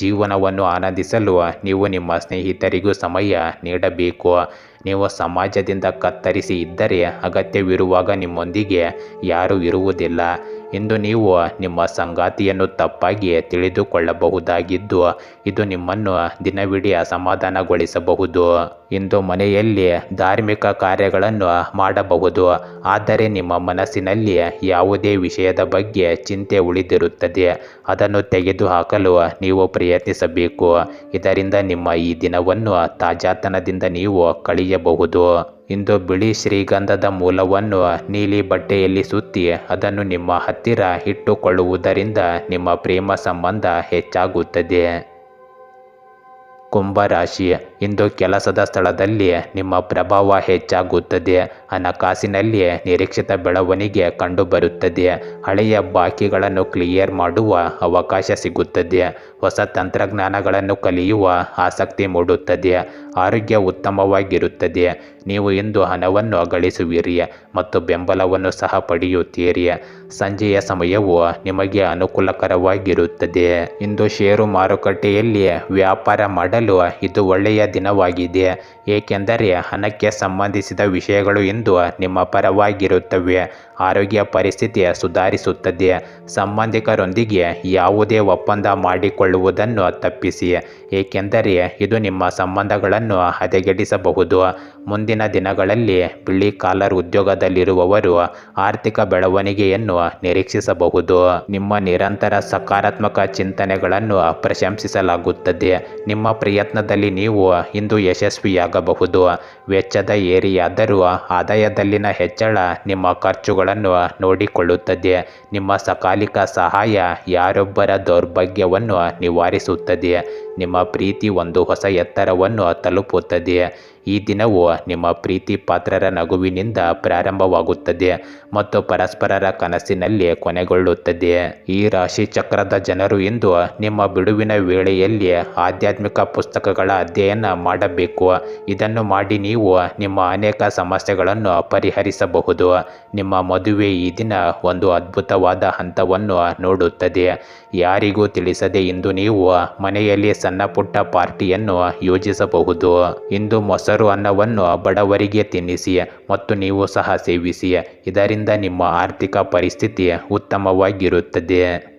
ಜೀವನವನ್ನು ಆನಂದಿಸಲು ನೀವು ನಿಮ್ಮ ಸ್ನೇಹಿತರಿಗೂ ಸಮಯ ನೀಡಬೇಕು. ನೀವು ಸಮಾಜದಿಂದ ಕತ್ತರಿಸಿ ಇದ್ದರೆ ಅಗತ್ಯವಿರುವಾಗ ನಿಮ್ಮೊಂದಿಗೆ ಯಾರೂ ಇರುವುದಿಲ್ಲ. ಇಂದು ನೀವು ನಿಮ್ಮ ಸಂಗಾತಿಯನ್ನು ತಪ್ಪಾಗಿ ತಿಳಿದುಕೊಳ್ಳಬಹುದಾಗಿದ್ದು, ಇದು ನಿಮ್ಮನ್ನು ದಿನವಿಡೀ ಅಸಮಾಧಾನಗೊಳಿಸಬಹುದು ಇಂದು ಮನೆಯಲ್ಲಿ ಧಾರ್ಮಿಕ ಕಾರ್ಯಗಳನ್ನು ಮಾಡಬಹುದು. ಆದರೆ ನಿಮ್ಮ ಮನಸ್ಸಿನಲ್ಲಿ ಯಾವುದೇ ವಿಷಯದ ಬಗ್ಗೆ ಚಿಂತೆ ಉಳಿದಿರುತ್ತದೆ. ಅದನ್ನು ತೆಗೆದುಹಾಕಲು ನೀವು ಪ್ರಯತ್ನಿಸಬೇಕು. ಇದರಿಂದ ನಿಮ್ಮ ಈ ದಿನವನ್ನು ತಾಜಾತನದಿಂದ ನೀವು ಕಳೆಯಬಹುದು. ಇಂದು ಬಿಳಿ ಶ್ರೀಗಂಧದ ಮೂಲವನ್ನು ನೀಲಿ ಬಟ್ಟೆಯಲ್ಲಿ ಸುತ್ತಿ ಅದನ್ನು ನಿಮ್ಮ ಹತ್ತಿರ ಇಟ್ಟುಕೊಳ್ಳುವುದರಿಂದ ನಿಮ್ಮ ಪ್ರೇಮ ಸಂಬಂಧ ಹೆಚ್ಚಾಗುತ್ತದೆ. ಕುಂಭರಾಶಿ ಇಂದು ಕೆಲಸದ ಸ್ಥಳದಲ್ಲಿ ನಿಮ್ಮ ಪ್ರಭಾವ ಹೆಚ್ಚಾಗುತ್ತದೆ. ಹಣಕಾಸಿನಲ್ಲಿ ನಿರೀಕ್ಷಿತ ಬೆಳವಣಿಗೆ ಕಂಡುಬರುತ್ತದೆ. ಹಳೆಯ ಬಾಕಿಗಳನ್ನು ಕ್ಲಿಯರ್ ಮಾಡುವ ಅವಕಾಶ ಸಿಗುತ್ತದೆ. ಹೊಸ ತಂತ್ರಜ್ಞಾನಗಳನ್ನು ಕಲಿಯುವ ಆಸಕ್ತಿ ಮೂಡುತ್ತದೆ. ಆರೋಗ್ಯ ಉತ್ತಮವಾಗಿರುತ್ತದೆ. ನೀವು ಇಂದು ಹಣವನ್ನು ಗಳಿಸುವಿರಿ ಮತ್ತು ಬೆಂಬಲವನ್ನು ಸಹ ಪಡೆಯುತ್ತೀರಿ. ಸಂಜೆಯ ಸಮಯವು ನಿಮಗೆ ಅನುಕೂಲಕರವಾಗಿರುತ್ತದೆ. ಇಂದು ಷೇರು ಮಾರುಕಟ್ಟೆಯಲ್ಲಿ ವ್ಯಾಪಾರ ಮಾಡಲು ಇದು ಒಳ್ಳೆಯ ದಿನವಾಗಿದೆ ಏಕೆಂದರೆ ಹಣಕ್ಕೆ ಸಂಬಂಧಿಸಿದ ವಿಷಯಗಳು ಇಂದು ನಿಮ್ಮ ಪರವಾಗಿರುತ್ತವೆ. ಆರೋಗ್ಯ ಪರಿಸ್ಥಿತಿ ಸುಧಾರಿಸುತ್ತದೆ. ಸಂಬಂಧಿಕರೊಂದಿಗೆ ಯಾವುದೇ ಒಪ್ಪಂದ ಮಾಡಿಕೊಳ್ಳುವುದನ್ನು ತಪ್ಪಿಸಿ. ಏಕೆಂದರೆ ಇದು ನಿಮ್ಮ ಸಂಬಂಧಗಳನ್ನು ಹದಗೆಡಿಸಬಹುದು. ಮುಂದಿನ ದಿನಗಳಲ್ಲಿ ಬಿಳಿ ಕಾಲರ್ ಉದ್ಯೋಗದಲ್ಲಿರುವವರು ಆರ್ಥಿಕ ಬೆಳವಣಿಗೆಯನ್ನು ನಿರೀಕ್ಷಿಸಬಹುದು. ನಿಮ್ಮ ನಿರಂತರ ಸಕಾರಾತ್ಮಕ ಚಿಂತನೆಗಳನ್ನು ಪ್ರಶಂಸಿಸಲಾಗುತ್ತದೆ. ನಿಮ್ಮ ಪ್ರಯತ್ನದಲ್ಲಿ ನೀವು ಇಂದು ಯಶಸ್ವಿಯಾಗಬಹುದು. ವೆಚ್ಚದ ಏರಿಯಾದರೂ ಆದಾಯದಲ್ಲಿನ ಹೆಚ್ಚಳ ನಿಮ್ಮ ಖರ್ಚುಗಳನ್ನು ನೋಡಿಕೊಳ್ಳುತ್ತದೆ. ನಿಮ್ಮ ಸಕಾಲಿಕ ಸಹಾಯ ಯಾರೊಬ್ಬರ ದೌರ್ಭಾಗ್ಯವನ್ನು ನಿವಾರಿಸುತ್ತದೆ. ನಿಮ್ಮ ಪ್ರೀತಿ ಒಂದು ಹೊಸ ಎತ್ತರವನ್ನು ತಲುಪುತ್ತದೆ. ಈ ದಿನವು ನಿಮ್ಮ ಪ್ರೀತಿ ಪಾತ್ರರ ನಗುವಿನಿಂದ ಪ್ರಾರಂಭವಾಗುತ್ತದೆ ಮತ್ತು ಪರಸ್ಪರರ ಕನಸಿನಲ್ಲಿ ಕೊನೆಗೊಳ್ಳುತ್ತದೆ. ಈ ರಾಶಿ ಚಕ್ರದ ಜನರು ಇಂದು ನಿಮ್ಮ ಬಿಡುವಿನ ವೇಳೆಯಲ್ಲಿ ಆಧ್ಯಾತ್ಮಿಕ ಪುಸ್ತಕಗಳ ಅಧ್ಯಯನ ಮಾಡಬೇಕು. ಇದನ್ನು ಮಾಡಿ ನೀವು ನಿಮ್ಮ ಅನೇಕ ಸಮಸ್ಯೆಗಳನ್ನು ಪರಿಹರಿಸಬಹುದು. ನಿಮ್ಮ ಮದುವೆ ಈ ದಿನ ಒಂದು ಅದ್ಭುತವಾದ ಹಂತವನ್ನು ನೋಡುತ್ತದೆ. ಯಾರಿಗೂ ತಿಳಿಸದೆ ಇಂದು ನೀವು ಮನೆಯಲ್ಲಿ ಸಣ್ಣ ಪುಟ್ಟ ಪಾರ್ಟಿಯನ್ನು ಯೋಜಿಸಬಹುದು. ಇಂದು ಮೊಸರು ಅನ್ನವನ್ನು ಬಡವರಿಗೆ ತಿನ್ನಿಸಿ ಮತ್ತು ನೀವು ಸಹ ಸೇವಿಸಿ ಇದರಿಂದ ನಿಮ್ಮ ಆರ್ಥಿಕ ಪರಿಸ್ಥಿತಿ ಉತ್ತಮವಾಗಿರುತ್ತದೆ.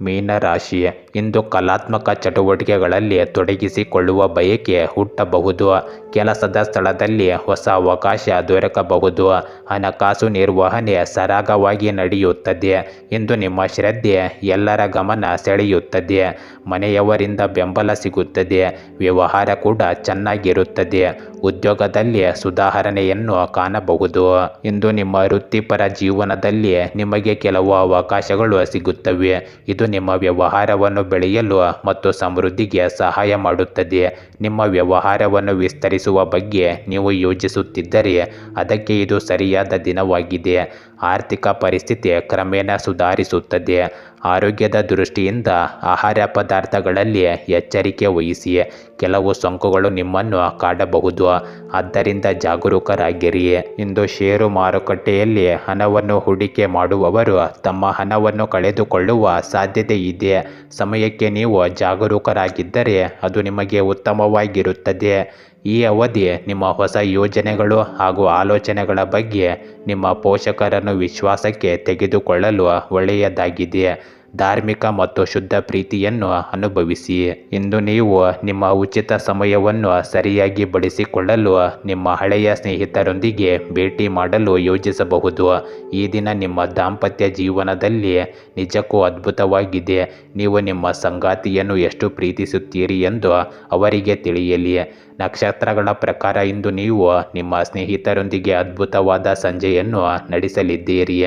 ಮೀನರಾಶಿ ಇಂದು ಕಲಾತ್ಮಕ ಚಟುವಟಿಕೆಗಳಲ್ಲಿ ತೊಡಗಿಸಿಕೊಳ್ಳುವ ಬಯಕೆ ಹುಟ್ಟಬಹುದು. ಕೆಲಸದ ಸ್ಥಳದಲ್ಲಿ ಹೊಸ ಅವಕಾಶ ದೊರಕಬಹುದು. ಹಣಕಾಸು ನಿರ್ವಹಣೆ ಸರಾಗವಾಗಿ ನಡೆಯುತ್ತದೆ. ಇಂದು ನಿಮ್ಮ ಶ್ರದ್ಧೆ ಎಲ್ಲರ ಗಮನ ಸೆಳೆಯುತ್ತದೆ. ಮನೆಯವರಿಂದ ಬೆಂಬಲ ಸಿಗುತ್ತದೆ. ವ್ಯವಹಾರ ಕೂಡ ಚೆನ್ನಾಗಿರುತ್ತದೆ. ಉದ್ಯೋಗದಲ್ಲಿ ಸುಧಾರಣೆಯನ್ನು ಕಾಣಬಹುದು. ಇಂದು ನಿಮ್ಮ ವೃತ್ತಿಪರ ಜೀವನದಲ್ಲಿ ನಿಮಗೆ ಕೆಲವು ಅವಕಾಶಗಳು ಸಿಗುತ್ತವೆ. ಇದು ನಿಮ್ಮ ವ್ಯವಹಾರವನ್ನು ಬೆಳೆಯಲು ಮತ್ತು ಸಮೃದ್ಧಿಗೆ ಸಹಾಯ ಮಾಡುತ್ತದೆ. ನಿಮ್ಮ ವ್ಯವಹಾರವನ್ನು ವಿಸ್ತರಿಸುವ ಬಗ್ಗೆ ನೀವು ಯೋಚಿಸುತ್ತಿದ್ದರೆ ಅದಕ್ಕೆ ಇದು ಸರಿಯಾದ ದಿನವಾಗಿದೆ. ಆರ್ಥಿಕ ಪರಿಸ್ಥಿತಿ ಕ್ರಮೇಣ ಸುಧಾರಿಸುತ್ತದೆ. ಆರೋಗ್ಯದ ದೃಷ್ಟಿಯಿಂದ ಆಹಾರ ಪದಾರ್ಥಗಳಲ್ಲಿ ಎಚ್ಚರಿಕೆ ವಹಿಸಿ. ಕೆಲವು ಸೋಂಕುಗಳು ನಿಮ್ಮನ್ನು ಕಾಡಬಹುದು. ಆದ್ದರಿಂದ ಜಾಗರೂಕರಾಗಿರಿ. ಇಂದು ಷೇರು ಮಾರುಕಟ್ಟೆಯಲ್ಲಿ ಹಣವನ್ನು ಹೂಡಿಕೆ ಮಾಡುವವರು ತಮ್ಮ ಹಣವನ್ನು ಕಳೆದುಕೊಳ್ಳುವ ಸಾಧ್ಯತೆ ಇದೆ. ಸಮಯಕ್ಕೆ ನೀವು ಜಾಗರೂಕರಾಗಿದ್ದರೆ ಅದು ನಿಮಗೆ ಉತ್ತಮವಾಗಿರುತ್ತದೆ. ಈ ಅವಧಿ ನಿಮ್ಮ ಹೊಸ ಯೋಜನೆಗಳು ಹಾಗೂ ಆಲೋಚನೆಗಳ ಬಗ್ಗೆ ನಿಮ್ಮ ಪೋಷಕರನ್ನು ವಿಶ್ವಾಸಕ್ಕೆ ತೆಗೆದುಕೊಳ್ಳಲು ಒಳ್ಳೆಯದಾಗಿದೆ. ಧಾರ್ಮಿಕ ಮತ್ತು ಶುದ್ಧ ಪ್ರೀತಿಯನ್ನು ಅನುಭವಿಸಿ. ಇಂದು ನೀವು ನಿಮ್ಮ ಉಚಿತ ಸಮಯವನ್ನು ಸರಿಯಾಗಿ ಬಳಸಿಕೊಳ್ಳಲು ನಿಮ್ಮ ಹಳೆಯ ಸ್ನೇಹಿತರೊಂದಿಗೆ ಭೇಟಿ ಮಾಡಲು ಯೋಜಿಸಬಹುದು. ಈ ದಿನ ನಿಮ್ಮ ದಾಂಪತ್ಯ ಜೀವನದಲ್ಲಿ ನಿಜಕ್ಕೂ ಅದ್ಭುತವಾಗಿದೆ. ನೀವು ನಿಮ್ಮ ಸಂಗಾತಿಯನ್ನು ಎಷ್ಟು ಪ್ರೀತಿಸುತ್ತೀರಿ ಎಂದು ಅವರಿಗೆ ತಿಳಿಯಲಿ. ನಕ್ಷತ್ರಗಳ ಪ್ರಕಾರ ಇಂದು ನೀವು ನಿಮ್ಮ ಸ್ನೇಹಿತರೊಂದಿಗೆ ಅದ್ಭುತವಾದ ಸಂಜೆಯನ್ನು ನಡೆಸಲಿದ್ದೀರಿ.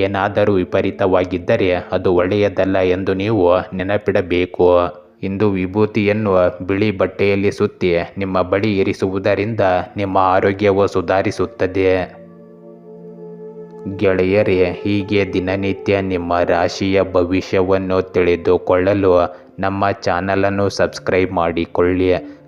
ಏನಾದರೂ ವಿಪರೀತವಾಗಿದ್ದರೆ ಅದು ಒಳ್ಳೆಯದಲ್ಲ ಎಂದು ನೀವು ನೆನಪಿಡಬೇಕು. ಇಂದು ವಿಭೂತಿಯನ್ನು ಬಿಳಿ ಬಟ್ಟೆಯಲ್ಲಿ ಸುತ್ತಿ ನಿಮ್ಮ ಬಳಿ ಇರಿಸುವುದರಿಂದ ನಿಮ್ಮ ಆರೋಗ್ಯವು ಸುಧಾರಿಸುತ್ತದೆ. ಗೆಳೆಯರೇ, ಹೀಗೆ ದಿನನಿತ್ಯ ನಿಮ್ಮ ರಾಶಿಯ ಭವಿಷ್ಯವನ್ನು ತಿಳಿದುಕೊಳ್ಳಲು ನಮ್ಮ ಚಾನಲನ್ನು ಸಬ್ಸ್ಕ್ರೈಬ್ ಮಾಡಿಕೊಳ್ಳಿ.